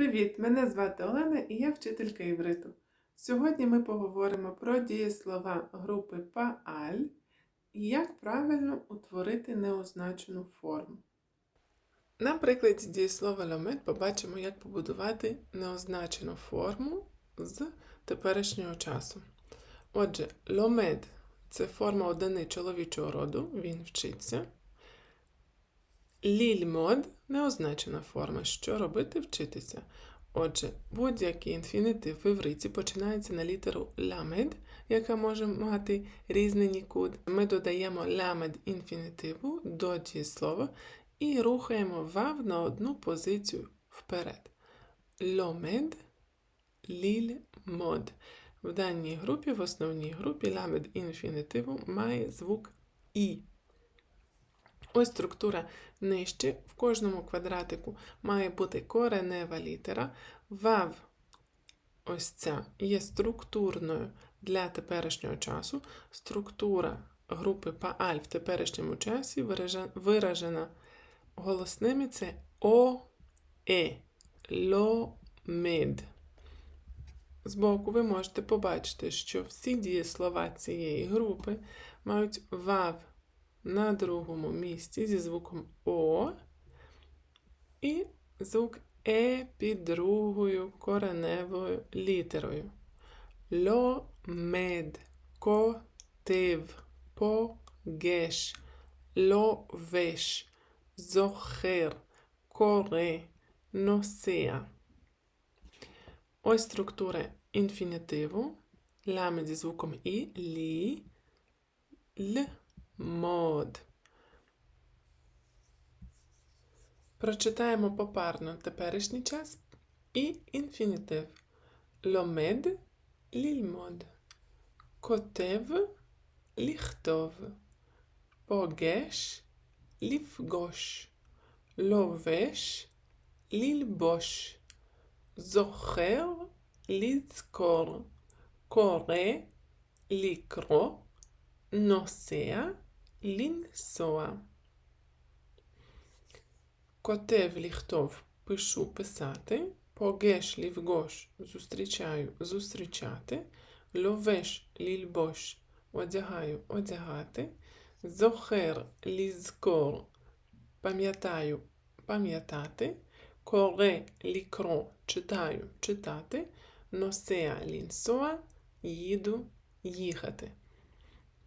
Привіт! Мене звати Олена і я вчителька івриту. Сьогодні ми поговоримо про дієслова групи пааль і як правильно утворити неозначену форму. На прикладі дієслова ломед побачимо, як побудувати неозначену форму з теперішнього часу. Отже, ломед це форма одини чоловічого роду, він вчиться. Лільмод неозначена форма. Що робити вчитися? Отже, будь-який інфінітив в івриті починається на літеру ламед, яка може мати різний нікуд. Ми додаємо ламед інфінітиву до дієслова і рухаємо вав на одну позицію вперед. Ломед, лільмод. В даній групі, в основній групі, ламед інфінітиву має звук І. Ось структура нижче. В кожному квадратику має бути коренева літера. Вав, ось ця, є структурною для теперішнього часу. Структура групи пааль в теперішньому часі виражена голосними це о, е, ло, мед. Збоку ви можете побачити, що всі дієслова цієї групи мають вав на другому місці зі звуком О і звук Е під другою кореневою літерою. Ломед, котив, погеш, ловеш, зохер, коре, носеа. Ось структура інфінітиву. Ляме зі звуком І, лі, л, Мод. Прочитаємо попарно теперішній час і інфінітив. Ломед лільмод. Котев ліхтов. Погеш ліфгош. Ловеш лільбош. Зохер ліцкор. Коре лікро. Носея לנסוע. Котев ліхтов пишу писати. Погеш лівгош зустрічаю зустрічати. Ловеш лільбош одягаю одягати. Зохер лізкор пам'ятаю пам'ятати. Коре лікро читаю читати. Носеа лінсоа їду їхати.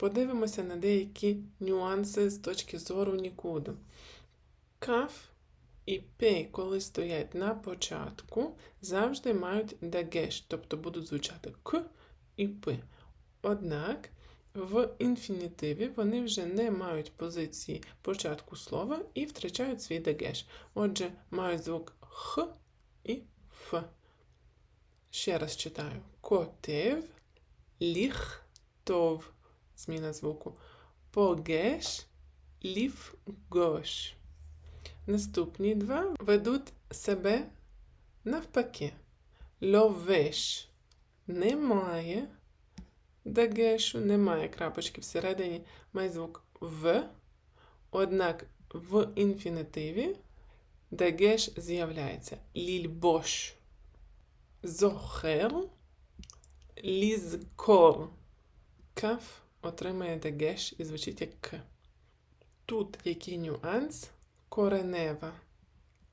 Подивимося на деякі нюанси з точки зору нікуду. Каф і П, коли стоять на початку, завжди мають дагеш, тобто будуть звучати К і П. Однак в інфінітиві вони вже не мають позиції початку слова і втрачають свій дагеш. Отже, мають звук Х і Ф. Ще раз читаю. Котев, ліхтов. Зміна звуку. Погеш, ліфгош. Наступні два ведуть себе навпаки. Ловеш немає дагешу, немає крапочки всередині, має звук В. Однак в інфінітиві дагеш з'являється. Лільбош. Зохер. Лізкор. Каф отримає дагеш і звучить як К. Тут який нюанс? коренева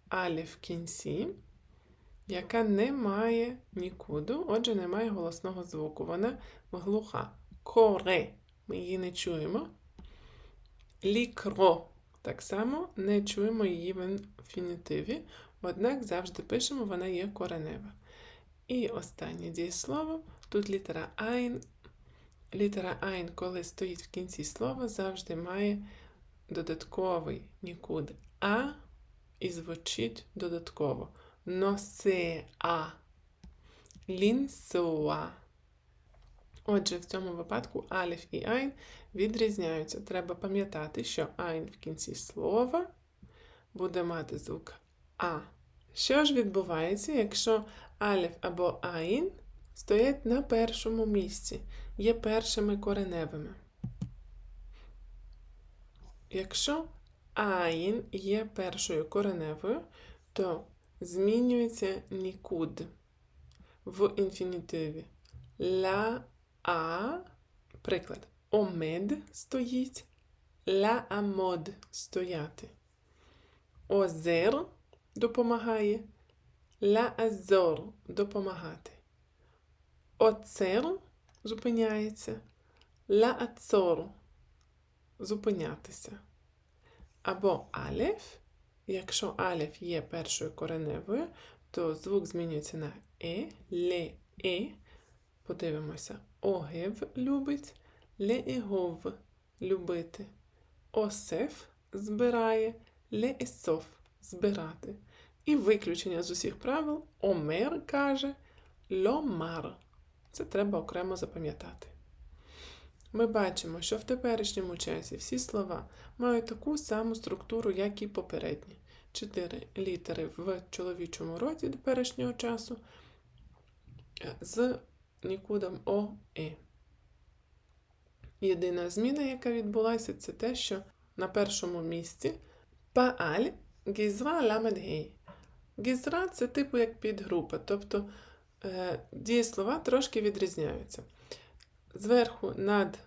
алі в кінці, яка не має нікуду, отже, не має голосного звуку. Вона глуха. Коре. Ми її не чуємо. Лікро. Так само не чуємо її в інфінітиві, однак завжди пишемо, вона є коренева. І останнє дієслово. Тут літера айн. Літера айн, коли стоїть в кінці слова, завжди має додатковий нікуди а і звучить додатково. Носеа. Лінсуа. Отже, в цьому випадку аліф і айн відрізняються. Треба пам'ятати, що айн в кінці слова буде мати звук А. Що ж відбувається, якщо аліф або айн стоять на першому місці, є першими кореневими? Якщо Айн є першою кореневою, то змінюється нікуд в інфінітиві. Ла а, приклад, омед стоїть, ла амод стояти. Озер допомагає, ла азор допомагати. Оцер зупиняється, ла ацор зупинятися. Або алеф. Якщо алеф є першою кореневою, то звук змінюється на е, ле, е. Подивимося. Огев любить, леегов любити. Осеф збирає, леесоф збирати. І виключення з усіх правил Омер каже ломар. Це треба окремо запам'ятати. Ми бачимо, що в теперішньому часі всі слова мають таку саму структуру, як і попередні. Чотири літери в чоловічому роді теперішнього часу з нікудом О, Е. Єдина зміна, яка відбулася, це те, що на першому місці Пааль Гізра Ламед Гей. Гізра це типу як підгрупа, тобто е, дієслова трошки відрізняються. Зверху над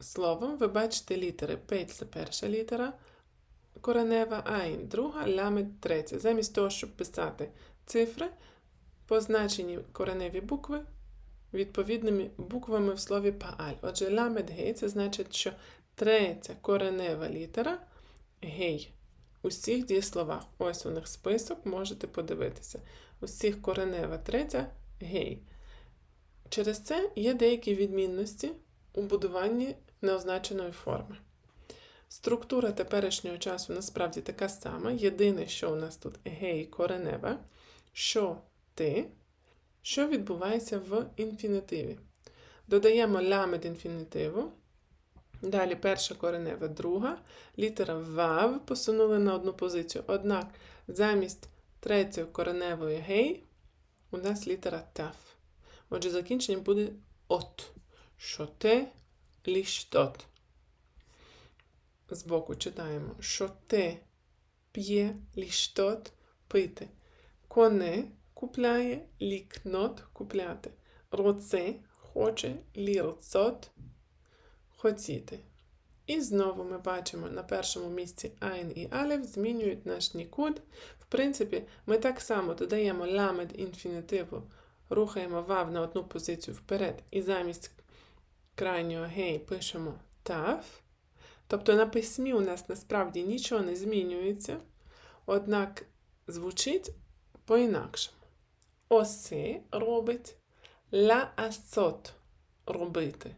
словом ви бачите літери. Пей це перша літера коренева, айн друга, ламед третя. Замість того, щоб писати цифри, позначені кореневі букви відповідними буквами в слові пааль. Отже, ламед гей це значить, що третя коренева літера гей. У всіх дієсловах. Ось у них список, можете подивитися. У всіх коренева третя гей. Через це є деякі відмінності у будуванні неозначеної форми. Структура теперішнього часу насправді така сама. Єдине, що у нас тут гей коренева, що ти, що відбувається в інфінітиві. Додаємо ламед інфінітиву. Далі перша коренева, друга. Літера вав посунули на одну позицію. Однак замість третьої кореневої гей у нас літера таф. Отже, закінчення буде от. Що те ліштот. Збоку читаємо, що те п'є ліштот пити. Коне купляє, лікнот купляти. Роце хоче, лірцот хотіти. І знову ми бачимо на першому місці Айн і Алев змінюють наш нікуд. Принципі, ми так само додаємо ламед інфінітиву, рухаємо вав на одну позицію вперед, і замість крайнього гей пишемо тав. Тобто на письмі у нас насправді нічого не змінюється, однак звучить по-інакшому. Осе робить ла асот робити.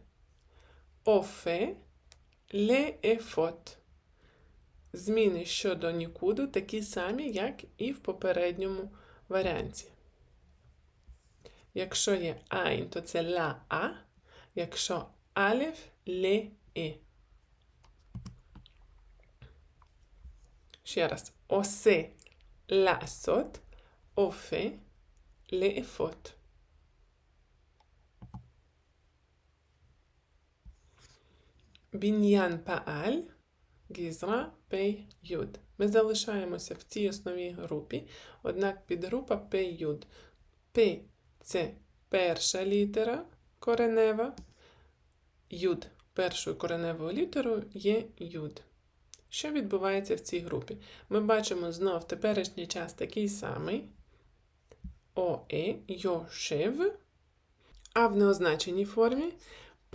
Офе ле ефот. Зміни щодо нікуди такі самі, як і в попередньому варіанті. Якщо є ein, то це ла а, якщо аліф ле і. Ще раз. Осе ла сот, офе ле фот. Біньян пааль гізра, пей, юд. Ми залишаємося в цій основній групі, однак підгрупа пей юд. П це перша літера коренева, юд першою кореневою літерою є юд. Що відбувається в цій групі? Ми бачимо знов теперішній час такий самий ОЕ, йошев, а в неозначеній формі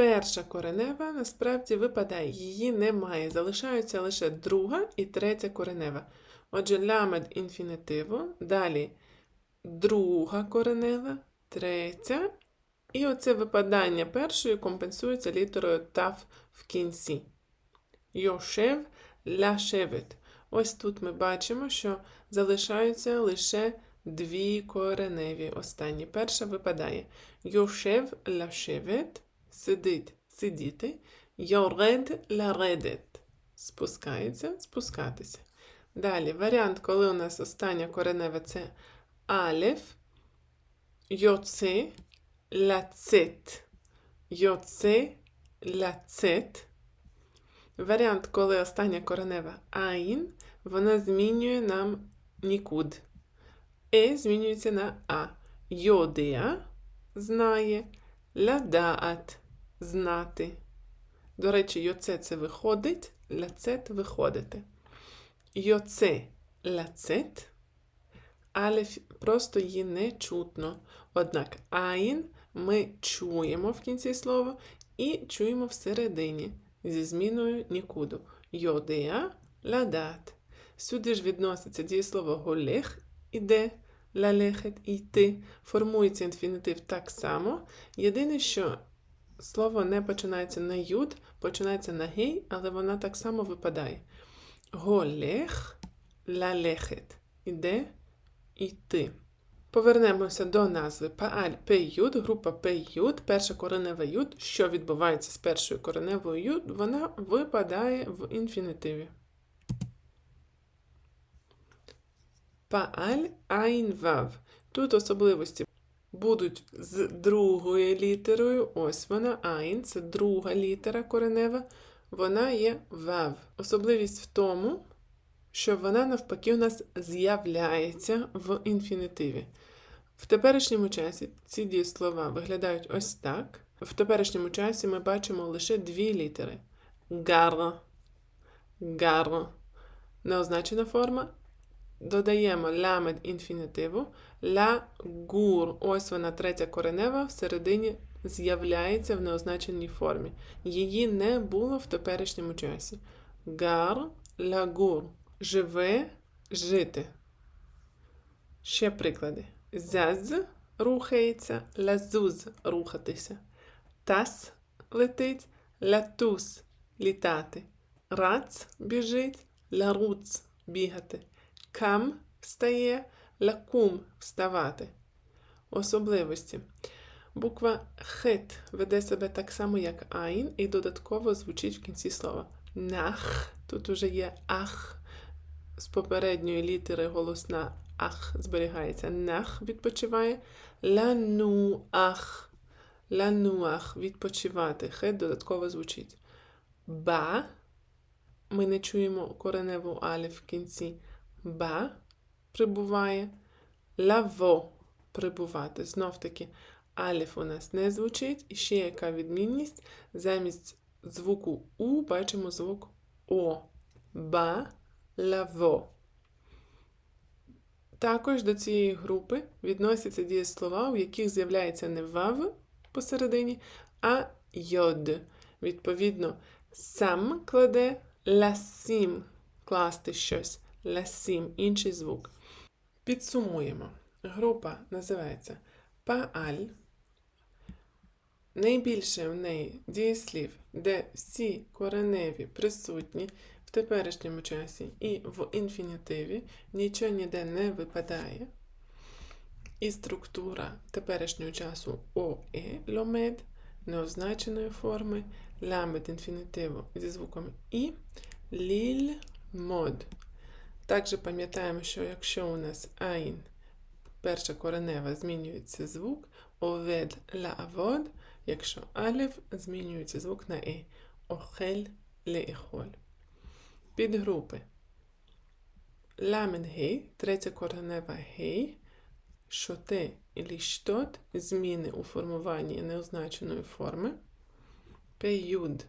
перша коренева насправді випадає, її немає. Залишаються лише друга і третя коренева. Отже, лямед інфінітиву, далі друга коренева, третя. І оце випадання першої компенсується літерою тав в кінці. Йошев ляшевит. Ось тут ми бачимо, що залишаються лише дві кореневі. Останні. Перша випадає. Йошев ляшевит, сидить, сидіти. Йоред ларедет. Спускається, спускатися. Далі варіант, коли у нас остання коренева це алеф, йоце, лацет. Йоце, лацет. Варіант, коли остання коренева айн, вона змінює нам нікуд. Е змінюється на А. Йодеа знає. Ладаат знати. До речі, йоце це виходить, ляцет виходити. Йоце ляцет, але просто її не чутно. Однак айн ми чуємо в кінці слова і чуємо всередині зі зміною нікуду. Йодеа ладат. Сюди ж відноситься дієслово голех іде, лалехет йти. Формується інфінітив так само. Єдине, що слово не починається на юд, починається на гей, але вона так само випадає. Голех, лалехет. Іде, йти. Повернемося до назви Пааль Пейюд, група Пейюд, перша коренева юд. Що відбувається з першою кореневою юд? Вона випадає в інфінітиві. Пааль Айн Вав. Тут особливості будуть з другою літерою. Ось вона Айн, це друга літера коренева. Вона є Вав. Особливість в тому, що вона навпаки у нас з'являється в інфінітиві. В теперішньому часі ці дієслова виглядають ось так. В теперішньому часі ми бачимо лише дві літери: гар, гар, неозначена форма. Додаємо ламед інфінітиву, ла гур. Ось вона третя коренева всередині з'являється в неозначеній формі. Її не було в теперішньому часі. Гар, лагур. Живе, жити. Ще приклади. Заз рухається, лазуз рухатися. Тас летить, латус літати. Рац біжить, ларуц бігати. Кам встає, лакум вставати. Особливості. Буква хет веде себе так само, як айн, і додатково звучить в кінці слова. Нах. Тут уже є ах. З попередньої літери голосна ах зберігається. Нах відпочиває. Лануах. Лануах відпочивати. Хет додатково звучить. Ба. Ми не чуємо кореневу алів в кінці. Ба прибуває. Лаво прибувати. Знов таки, аліф у нас не звучить. І ще яка відмінність? Замість звуку У бачимо звук О. Ба, лаво. Також до цієї групи відносяться дієслова, у яких з'являється не вав посередині, а йод. Відповідно, сам кладе ласім класти щось. Ласім інший звук. Підсумуємо. Група називається Пааль. Найбільше в неї дієслів, де всі кореневі присутні в теперішньому часі і в інфінітиві, нічого ніде не випадає. І структура теперішнього часу ОЕ ломед неозначеної форми, ламед інфінітиву зі звуком І, ліль мод. Також пам'ятаємо, що якщо у нас айн, перша коренева, змінюється звук, овед лаавод, якщо алів, змінюється звук на е. Охель леехоль. Підгрупи. Ламен гей, третя коренева гей, шоте і ліштот, зміни у формуванні неозначеної форми. Пеюд,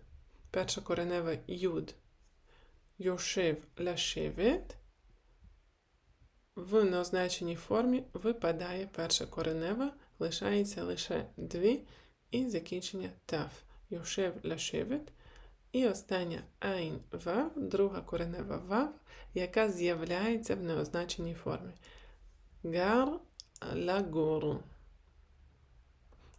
перша коренева юд, йошев ляшевет, в неозначеній формі випадає перша коренева, лишається лише дві і закінчення тав. Йошев ляшевет. І остання айн вав, друга коренева вав, яка з'являється в неозначеній формі. Гар лагору.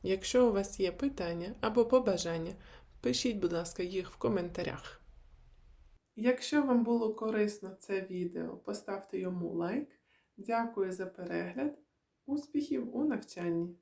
Якщо у вас є питання або побажання, пишіть, будь ласка, їх в коментарях. Якщо вам було корисно це відео, поставте йому лайк. Дякую за перегляд. Успіхів у навчанні!